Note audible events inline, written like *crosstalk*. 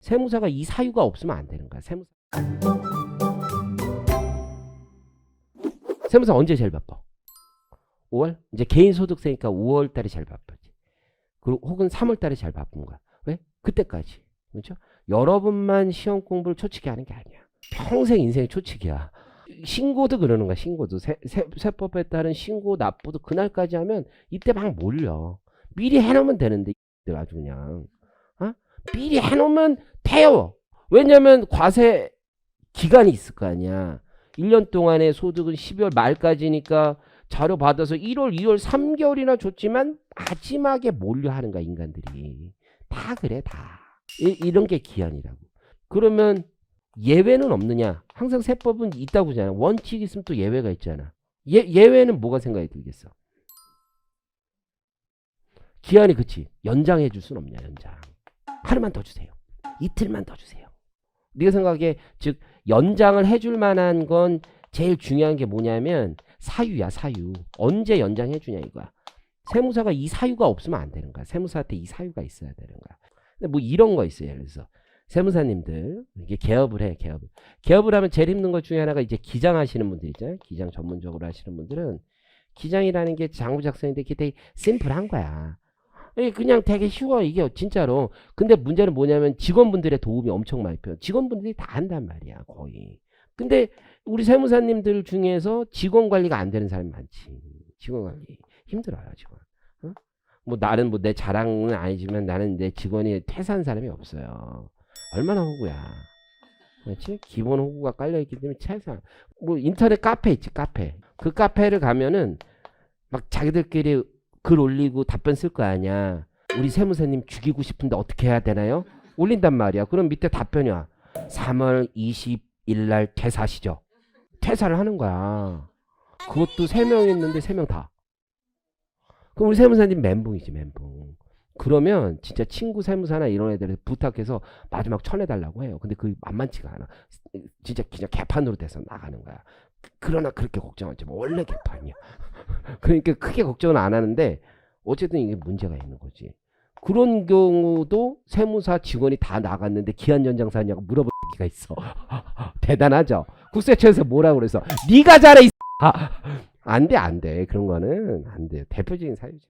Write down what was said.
세무사가 이 사유가 없으면 안 되는 거야. 세무사. 세무사 언제 제일 바빠? 5월? 이제 개인 소득세니까 5월 달에 제일 바쁘지. 그리고 혹은 3월 달에 제일 바쁜 거야. 왜? 그때까지. 그렇죠? 여러분만 시험 공부를 초치게 하는 게 아니야. 평생 인생이 초치기야. 신고도 그러는 거야. 신고도 세, 세, 세법에 따른 신고 납부도 그날까지 하면 이때 막 몰려. 미리 해놓으면 되는데 아주 그냥 어? 미리 해놓으면 돼요. 왜냐면 과세 기간이 있을 거 아니야. 1년 동안의 소득은 12월 말까지니까 자료 받아서 1월, 2월 3개월이나 줬지만 마지막에 몰려 하는 거야 인간들이. 다 그래 다. 이, 이런 게 기한이라고. 그러면 예외는 없느냐? 항상 세법은 있다고 하잖아. 원칙 있으면 또 예외가 있잖아. 예, 예외는 뭐가 생각이 들겠어? 기한이 그치. 연장해 줄 순 없냐 연장. 하루만 더 주세요. 이틀만 더 주세요. 네가 생각에 즉 연장을 해줄 만한 건 제일 중요한 게 뭐냐면 사유야 사유. 언제 연장해 주냐 이거야. 세무사가 이 사유가 없으면 안 되는 거야. 세무사한테 이 사유가 있어야 되는 거야. 근데 뭐 이런 거 있어요. 들어서 세무사님들 이게 개업을 해 개업을. 개업을 하면 제일 힘든 것 중에 하나가 이제 기장하시는 분들 있잖아요. 기장 전문적으로 하시는 분들은 기장이라는 게 장부 작성인데 이게 되게 심플한 거야. 이게 그냥 되게 쉬워 이게 진짜로. 근데 문제는 뭐냐면 직원분들의 도움이 엄청 많이 필요. 직원분들이 다 한단 말이야 거의. 근데 우리 세무사님들 중에서 직원 관리가 안 되는 사람이 많지. 직원 관리 힘들어요 직원. 어? 뭐 나는 뭐 내 자랑은 아니지만 나는 내 직원이 퇴사한 사람이 없어요. 얼마나 호구야. 그렇지? 기본 호구가 깔려있기 때문에 최상. 뭐 인터넷 카페 있지 카페. 그 카페를 가면은 막 자기들끼리 글 올리고 답변 쓸 거 아니야. 우리 세무사님 죽이고 싶은데 어떻게 해야 되나요? 올린단 말이야. 그럼 밑에 답변이 와. 3월 20일 날 퇴사하시죠. 퇴사를 하는 거야. 그것도 3명 있는데 3명 다. 그럼 우리 세무사님 멘붕이지 멘붕. 그러면 진짜 친구 세무사나 이런 애들 부탁해서 마지막 쳐내달라고 해요. 근데 그 만만치가 않아. 진짜 그냥 개판으로 돼서 나가는 거야. 그러나 그렇게 걱정하지 마. 원래 개판이야. 그러니까 크게 걱정은 안 하는데 어쨌든 이게 문제가 있는 거지. 그런 경우도 세무사 직원이 다 나갔는데 기한 연장 사냐고 물어볼 기가 있어. *laughs* 대단하죠. 국세청에서 뭐라고 그래서 네가 잘해 이 아, 안 돼, 안 돼. 그런 거는 안 돼. 대표적인 사유지.